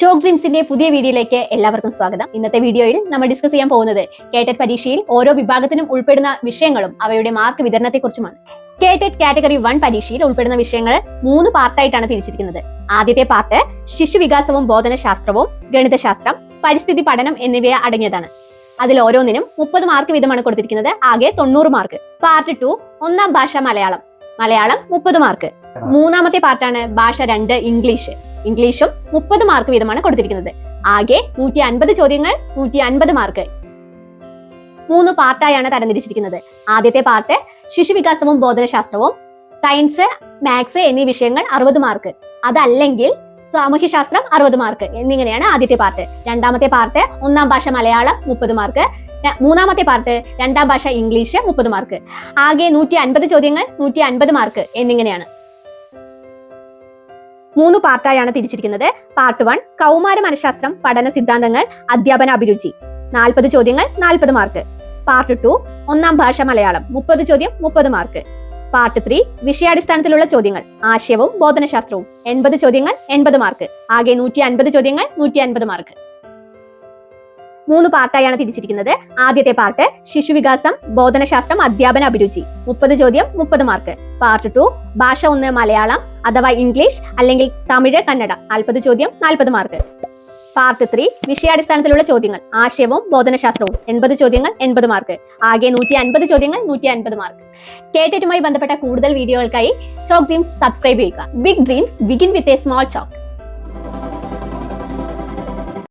Chalk ഡ്രീംസിന്റെ പുതിയ വീഡിയോയിലേക്ക് എല്ലാവർക്കും സ്വാഗതം. ഇന്നത്തെ വീഡിയോയിൽ നമ്മൾ ഡിസ്കസ് ചെയ്യാൻ പോകുന്നത് കേട്ടറ്റ് പരീക്ഷയിൽ ഓരോ വിഭാഗത്തിനും ഉൾപ്പെടുന്ന വിഷയങ്ങളും അവയുടെ മാർക്ക് വിതരണത്തെക്കുറിച്ചുമാണ്. കേട്ടറ്റ് കാറ്റഗറി വൺ പരീക്ഷയിൽ ഉൾപ്പെടുന്ന വിഷയങ്ങൾ മൂന്ന് പാർട്ടായിട്ടാണ് തിരിച്ചിരിക്കുന്നത്. ആദ്യത്തെ പാർട്ട് ശിശുവികാസവും ബോധനശാസ്ത്രവും ഗണിതശാസ്ത്രം പരിസ്ഥിതി പഠനം എന്നിവയെ അടങ്ങിയതാണ്. അതിൽ ഓരോന്നിനും മുപ്പത് മാർക്ക് വീതമാണ് കൊടുത്തിരിക്കുന്നത്. ആകെ തൊണ്ണൂറ് മാർക്ക് പാർട്ട് ടു ഒന്നാം ഭാഷ മലയാളം. മലയാളം മുപ്പത് മാർക്ക് മൂന്നാമത്തെ പാർട്ടാണ് ഭാഷ രണ്ട് ഇംഗ്ലീഷ്. ഇംഗ്ലീഷും മുപ്പത് മാർക്ക് വീതമാണ് കൊടുത്തിരിക്കുന്നത്. ആകെ നൂറ്റി അൻപത് ചോദ്യങ്ങൾ നൂറ്റി അൻപത് മാർക്ക്. മൂന്ന് പാർട്ടായാണ് തരംതിരിച്ചിരിക്കുന്നത്. ആദ്യത്തെ പാർട്ട് ശിശുവികാസവും ബോധനശാസ്ത്രവും സയൻസ് മാത്സ് എന്നീ വിഷയങ്ങൾ അറുപത് മാർക്ക്. അതല്ലെങ്കിൽ സാമൂഹ്യശാസ്ത്രം അറുപത് മാർക്ക് എന്നിങ്ങനെയാണ് ആദ്യത്തെ പാർട്ട്. രണ്ടാമത്തെ പാർട്ട് ഒന്നാം ഭാഷ മലയാളം മുപ്പത് മാർക്ക്. മൂന്നാമത്തെ പാർട്ട് രണ്ടാം ഭാഷ ഇംഗ്ലീഷ് മുപ്പത് മാർക്ക്. ആകെ നൂറ്റി അൻപത് ചോദ്യങ്ങൾ നൂറ്റി അൻപത് മാർക്ക് എന്നിങ്ങനെയാണ്. മൂന്ന് പാർട്ടായാണ് തിരിച്ചിരിക്കുന്നത്. പാർട്ട് വൺ കൗമാര മനഃശാസ്ത്രം പഠന സിദ്ധാന്തങ്ങൾ അധ്യാപന അഭിരുചി. നാൽപ്പത് ചോദ്യങ്ങൾ നാൽപ്പത് മാർക്ക് പാർട്ട് ടു ഒന്നാം ഭാഷ മലയാളം മുപ്പത് ചോദ്യം മുപ്പത് മാർക്ക് പാർട്ട് ത്രീ വിഷയാടിസ്ഥാനത്തിലുള്ള ചോദ്യങ്ങൾ ആശയവും ബോധനശാസ്ത്രവും എൺപത് ചോദ്യങ്ങൾ എൺപത് മാർക്ക് ആകെ നൂറ്റി അൻപത് ചോദ്യങ്ങൾ നൂറ്റി അൻപത് മാർക്ക് മൂന്ന് പാർട്ടായാണ് തിരിച്ചിരിക്കുന്നത്. ആദ്യത്തെ പാർട്ട് ശിശുവികാസം ബോധനശാസ്ത്രം അധ്യാപന അഭിരുചി. മുപ്പത് ചോദ്യം മുപ്പത് മാർക്ക്. പാർട്ട് ടു ഭാഷ ഒന്ന് മലയാളം അഥവാ ഇംഗ്ലീഷ് അല്ലെങ്കിൽ തമിഴ് കന്നഡ. നാൽപ്പത് ചോദ്യം നാൽപ്പത് മാർക്ക്. പാർട്ട് ത്രീ വിഷയാടിസ്ഥാനത്തിലുള്ള ചോദ്യങ്ങൾ. ആശയവും ബോധനശാസ്ത്രവും. എൺപത് ചോദ്യങ്ങൾ എൺപത് മാർക്ക്. ആകെ നൂറ്റി അൻപത് ചോദ്യങ്ങൾ നൂറ്റി അൻപത് മാർക്ക്. കേട്ടിട്ടുമായി ബന്ധപ്പെട്ട കൂടുതൽ വീഡിയോകൾക്കായി ചോക്ക് ഡ്രീംസ് സബ്സ്ക്രൈബ് ചെയ്യുക. Big dreams begin with a small chalk.